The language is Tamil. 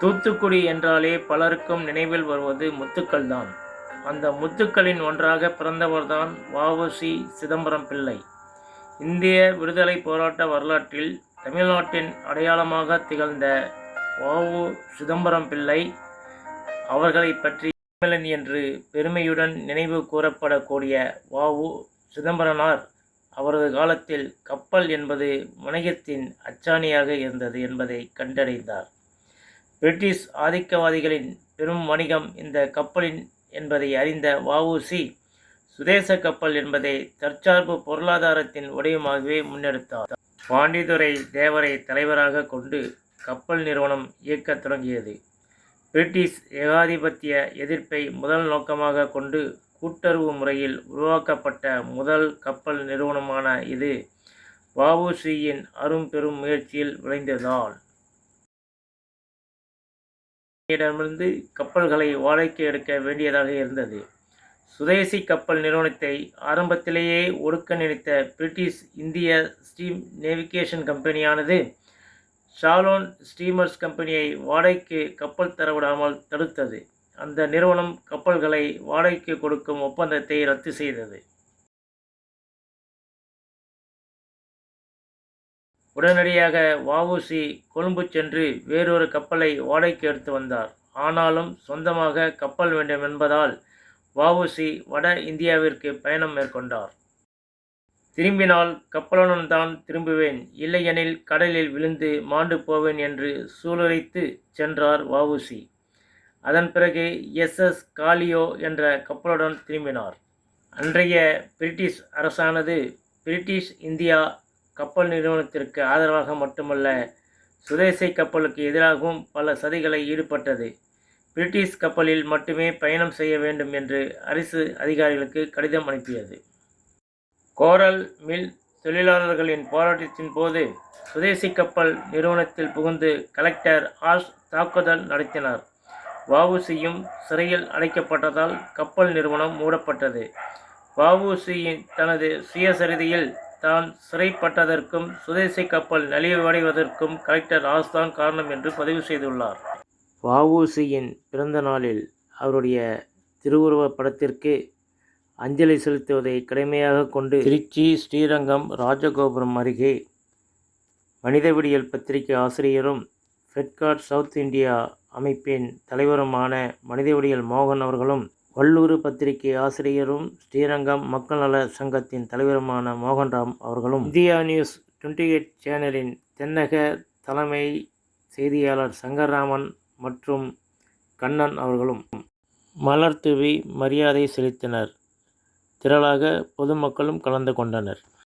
தூத்துக்குடி என்றாலே பலருக்கும் நினைவில் வருவது முத்துக்கள் தான் அந்த முத்துக்களின் ஒன்றாக பிறந்தவர்தான் வஉசி சிதம்பரம் பிள்ளை. இந்திய விடுதலை போராட்ட வரலாற்றில் தமிழ்நாட்டின் அடையாளமாக திகழ்ந்த வஉ சிதம்பரம் பிள்ளை அவர்களை பற்றி தமிழன் என்று பெருமையுடன் நினைவு கூறப்படக்கூடிய வஉ சிதம்பரனார் அவரது காலத்தில் கப்பல் என்பது வணிகத்தின் அச்சாணியாக இருந்தது என்பதை கண்டறிந்தார் பிரிட்டிஷ் ஆதிக்கவாதிகளின் பெரும் வணிகம் இந்த கப்பலின் என்பதை அறிந்த வஉசி சுதேச கப்பல் என்பதை தற்சார்பு பொருளாதாரத்தின் உடையமாகவே முன்னெடுத்தார். பாண்டிதுரை தேவரை தலைவராக கொண்டு கப்பல் நிறுவனம் இயக்கத் தொடங்கியது. பிரிட்டிஷ் ஏகாதிபத்திய எதிர்ப்பை முதல் நோக்கமாக கொண்டு கூட்டுறவு முறையில் உருவாக்கப்பட்ட முதல் கப்பல் நிறுவனமான இது வஉசியின் அரும் பெரும் முயற்சியில் விளைந்ததால். இடமிருந்து கப்பல்களை வாடகைக்கு எடுக்க வேண்டியதாக இருந்தது. சுதேசி கப்பல் நிறுவனத்தை ஆரம்பத்திலேயே ஒடுக்க நினைத்த பிரிட்டிஷ் இந்திய ஸ்டீம் நேவிகேஷன் கம்பெனியானது ஷாலோன் ஸ்டீமர்ஸ் கம்பெனியை வாடகைக்கு கப்பல் தரவிடாமல் தடுத்தது. அந்த நிறுவனம் கப்பல்களை வாடகைக்கு கொடுக்கும் ஒப்பந்தத்தை ரத்து செய்தது. உடனடியாக வஉசி கொழும்பு சென்று வேறொரு கப்பலை வாடகைக்கு எடுத்து வந்தார். ஆனாலும் சொந்தமாக கப்பல் வேண்டும் என்பதால் வஉசி வட இந்தியாவிற்கு பயணம் மேற்கொண்டார். திரும்பினால் கப்பலுடன் தான் திரும்புவேன். இல்லையெனில் கடலில் விழுந்து மாண்டு போவேன் என்று சூளுரைத்து சென்றார் வஉசி. அதன் பிறகு எஸ்எஸ் காலியோ என்ற கப்பலுடன் திரும்பினார். அன்றைய பிரிட்டிஷ் அரசானது பிரிட்டிஷ் இந்தியா கப்பல் நிறுவனத்திற்கு ஆதரவாக மட்டுமல்ல சுதேசை கப்பலுக்கு எதிராகவும் பல சதிகளை ஈடுபட்டது. பிரிட்டிஷ் கப்பலில் மட்டுமே பயணம் செய்ய வேண்டும் என்று அரசு அதிகாரிகளுக்கு கடிதம் அனுப்பியது. கோரல் மில் தொழிலாளர்களின் போராட்டத்தின் போது சுதேசி கப்பல் நிறுவனத்தில் புகுந்து கலெக்டர் ஆஷ் தாக்குதல் நடத்தினார். வவுசியும் சிறையில் அடைக்கப்பட்டதால் கப்பல் நிறுவனம் மூடப்பட்டது. வவுசியின் தனது சுயசரிதையில் தான் சிறைப்பட்டதற்கும் சுதேசி கப்பல் நலிவடைவதற்கும் கலெக்டர் ராஸ்தான் காரணம் என்று பதிவு செய்துள்ளார். வஉசியின் பிறந்த நாளில் அவருடைய திருவுருவப் படத்திற்கு அஞ்சலி செலுத்துவதை கடமையாக கொண்டு திருச்சி ஸ்ரீரங்கம் ராஜகோபுரம் அருகே மனிதவிடியல் பத்திரிகை ஆசிரியரும் ஃபெட்கார்ட் சவுத் இந்தியா அமைப்பின் தலைவருமான மனிதவிடியல் மோகன் அவர்களும் வல்லூர் பத்திரிகை ஆசிரியரும் ஸ்ரீரங்கம் மக்கள் நல சங்கத்தின் தலைவருமான மோகன்ராம் அவர்களும் இந்தியா நியூஸ் டுவெண்ட்டி எயிட் சேனலின் தென்னக தலைமை செய்தியாளர் சங்கர்ராமன் மற்றும் கண்ணன் அவர்களும் மலர் தூவி மரியாதை செலுத்தினர். திரளாக பொதுமக்களும் கலந்து கொண்டனர்.